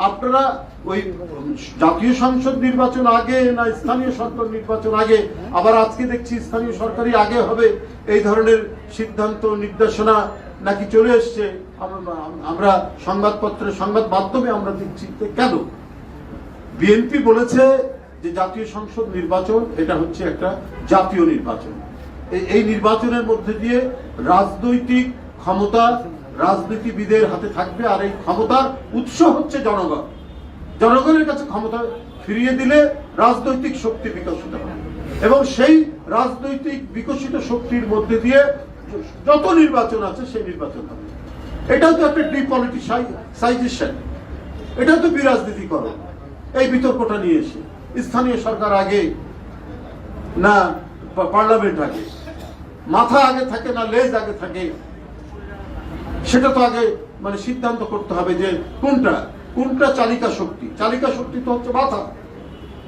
আপনারা ওই জাতীয় সংসদ নির্বাচন আগে না স্থানীয় সরকার নির্বাচন আগে? আবার আজকে দেখছি স্থানীয় সরকারই আগে হবে। এই ধরনের সিদ্ধান্ত, নির্দেশনা নাকি চলে এসছে? আমরা- আমরা সংবাদপত্রে সংবাদ মাধ্যমে আমরা দেখছি কেন? বিএনপি বলেছে যে জাতীয় সংসদ নির্বাচন, এটা হচ্ছে একটা জাতীয় নির্বাচন। এই নির্বাচনের মধ্যে দিয়ে রাজনৈতিক ক্ষমতা রাজনীতিবিদের হাতে থাকবে আর এই ক্ষমতার উৎস হচ্ছে জনগণ। জনগণের কাছে ক্ষমতা ফিরিয়ে দিলে রাজনৈতিক শক্তি বিকশিত হবে। এবং সেই রাজনৈতিক বিকশিত শক্তির মধ্যে দিয়ে যত নির্বাচন আছে সেই নির্বাচন হবে। এটাও তো একটা ডিপলিটিসাইজেশন এটাও তো বিরাজনীতিকরণ। এই বিতর্কটা নিয়ে এসে স্থানীয় সরকার আগে না, পার্লামেন্ট আগে। মাথা আগে থাকে না, লেজ আগে থাকে। সেটা তো আগে মানে সিদ্ধান্ত করতে হবে যে কোনটা কোনটা চালিকা শক্তি? চালিকা শক্তি তো হচ্ছে মাথা।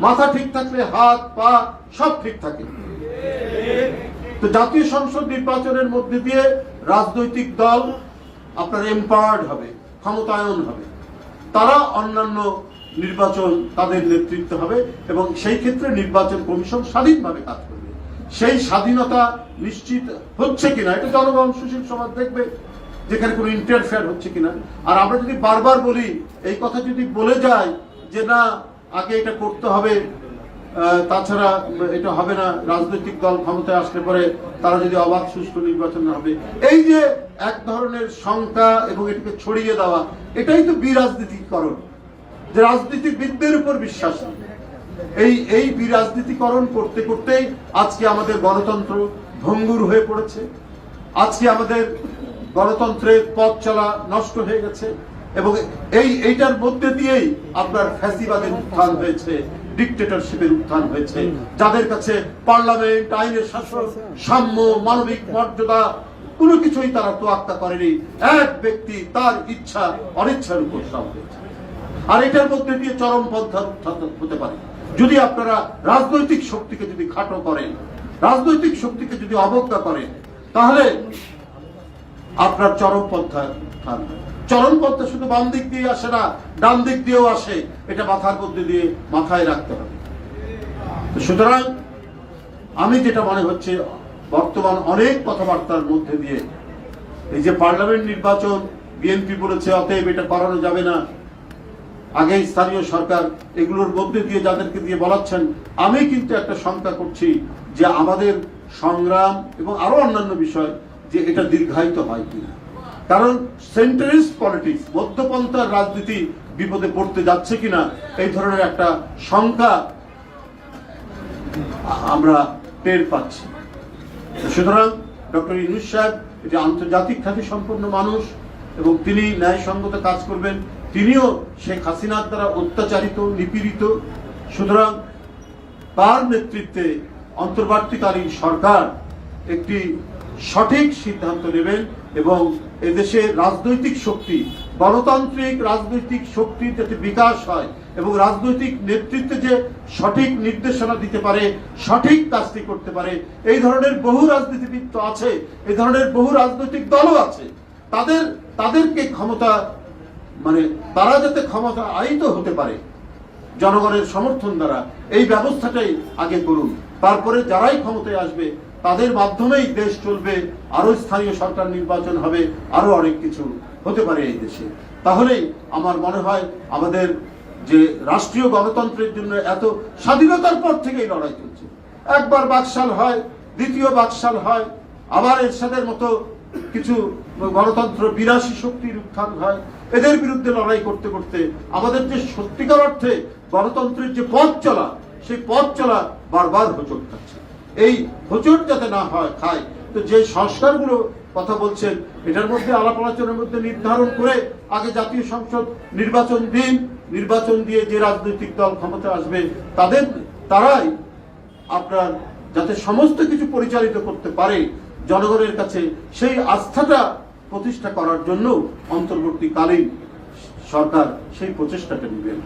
মাথা ঠিক থাকলে হাত, পা সব ঠিক থাকে। তো জাতীয় সংসদ নির্বাচনের মধ্যে দিয়ে রাজনৈতিক দল আপনার এম্পাওয়ার্ড হবে, ক্ষমতায়ন হবে। তারা অন্যান্য নির্বাচন তাদের নেতৃত্ব হবে এবং সেই ক্ষেত্রে নির্বাচন কমিশন স্বাধীনভাবে কাজ করবে। সেই স্বাধীনতা নিশ্চিত হচ্ছে কিনা, এটা জনগণ সুশীল সমাজ দেখবে। যেখানে কোনো ইন্টারফেয়ার হচ্ছে কিনা। আর আমরা যদি বারবার বলি, এই কথা যদি বলে যায় যে না, আগে এটা করতে হবে তাছাড়া এটা হবে না, রাজনৈতিক দল ক্ষমতায় আসলে পরে তারা যদি অবাধ সুষ্ঠু নির্বাচন হবে। এই যে এক ধরনের শঙ্কা এবং এটাকে ছড়িয়ে দেওয়া, এটাই তো বিরাজনীতিকরণ। যে রাজনীতিবিদদের উপর বিশ্বাস এই এই বিরাজনীতিকরণ করতে করতেই আজকে আমাদের গণতন্ত্র ভঙ্গুর হয়ে পড়েছে। আজকে আমাদের গণতন্ত্রের পথ চলা নষ্ট হয়ে গেছে এবং এই, এইটার মধ্যে দিয়েই আপনার ফ্যাসিবাদের উত্থান হয়েছে ডিকটেটরশিপের উত্থান হয়েছে। যাদের কাছে পার্লামেন্ট আইনের শাসন, সাম্য, মানবিক মর্যাদা, কোনো কিছুই তারা তোয়াক্কা করেনি। এক ব্যক্তি তার ইচ্ছা অনিচ্ছার উপর সব হয়েছে। আর এটার মধ্যে দিয়ে চরম পন্থার উত্থান হতে পারে। যদি আপনারা রাজনৈতিক শক্তিকে যদি খাটো করেন, রাজনৈতিক শক্তিকে যদি অবজ্ঞা করেন, তাহলে আপনার চরম পন্থা উত্থান চরম পন্থা শুধু বাম দিক দিয়ে আসে না, ডান দিক দিয়েও আসে। এটা মাথার মধ্যে দিয়ে মাথায় রাখতে হবে। সুতরাং আমি যেটা মনে হচ্ছে, বর্তমান অনেক কথাবার্তার মধ্যে দিয়ে এই যে পার্লামেন্ট নির্বাচন বিএনপি বলেছে, অতএব এটা করানো যাবে না। আগে স্থানীয় সরকার এগুলোর মধ্যে দিয়ে যাদেরকে দিয়ে বলাচ্ছেন, আমি কিন্তু একটা শঙ্কা করছি যে আমাদের সংগ্রাম এবং আরও অন্যান্য বিষয় যে এটা দীর্ঘায়িত হয় কিনা। কারণ সেন্টারিস্ট পলিটিক্স মধ্যপন্থার রাজনীতি বিপদে পড়তে যাচ্ছে কিনা, এই ধরনের একটা শঙ্কা আমরা টের পাচ্ছি। সুতরাং ডক্টর ইনুস সাহেব এটি আন্তর্জাতিক খ্যাতি সম্পন্ন মানুষ এবং তিনি ন্যায়সঙ্গত কাজ করবেন, তিনিও শেখ হাসিনার দ্বারা অত্যাচারিত, নিপীড়িত। সুতরাং তার নেতৃত্বে অন্তর্বর্তীকালীন সরকার একটি সঠিক সিদ্ধান্ত নেবেন এবং এদেশের রাজনৈতিক শক্তি, গণতান্ত্রিক রাজনৈতিক শক্তির যাতে বিকাশ হয় এবং রাজনৈতিক নেতৃত্বে যে সঠিক নির্দেশনা দিতে পারে, সঠিক কাজটি করতে পারে, এই ধরনের বহু রাজনীতিবিদ তো আছে, এই ধরনের বহু রাজনৈতিক দলও আছে। তাদের, তাদেরকে ক্ষমতা মানে তারা যাতে ক্ষমতা আয়িত হতে পারে, জনগণের সমর্থন দ্বারা এই ব্যবস্থাটাই আগে করুন। তারপরে যারাই ক্ষমতায় আসবে তাদের মাধ্যমেই দেশ চলবে আরও স্থানীয় সরকার নির্বাচন হবে আরও অনেক কিছু হতে পারে এই দেশে। তাহলেই আমার মনে হয় আমাদের যে রাষ্ট্রীয় গণতন্ত্রের জন্য এত স্বাধীনতার পর থেকেই লড়াই চলছে। একবার বাকশাল হয়, দ্বিতীয় বাকশাল হয়, আবার এরশাদের মতো কিছু গণতন্ত্র বিরাশী শক্তির উত্থান হয়। এদের বিরুদ্ধে লড়াই করতে করতে আমাদের যে সত্যিকার অর্থে গণতন্ত্রের যে পথ চলা, সেই পথ চলা বারবার হোঁচট খাচ্ছে এই হোঁচট যাতে না হয়, খায়। তো যে সংস্কারগুলো কথা বলছেন, এটার মধ্যে আলাপ আলোচনার মধ্যে নির্ধারণ করে আগে জাতীয় সংসদ নির্বাচন দিন, নির্বাচন দিয়ে যে রাজনৈতিক দল ক্ষমতা আসবে, তাদের, তারাই আপনার যাতে সমস্ত কিছু পরিচালিত করতে পারে, জনগণের কাছে সেই আস্থাটা প্রতিষ্ঠা করার জন্য অন্তর্বর্তীকালীন সরকার সেই প্রচেষ্টাটা নেবেন।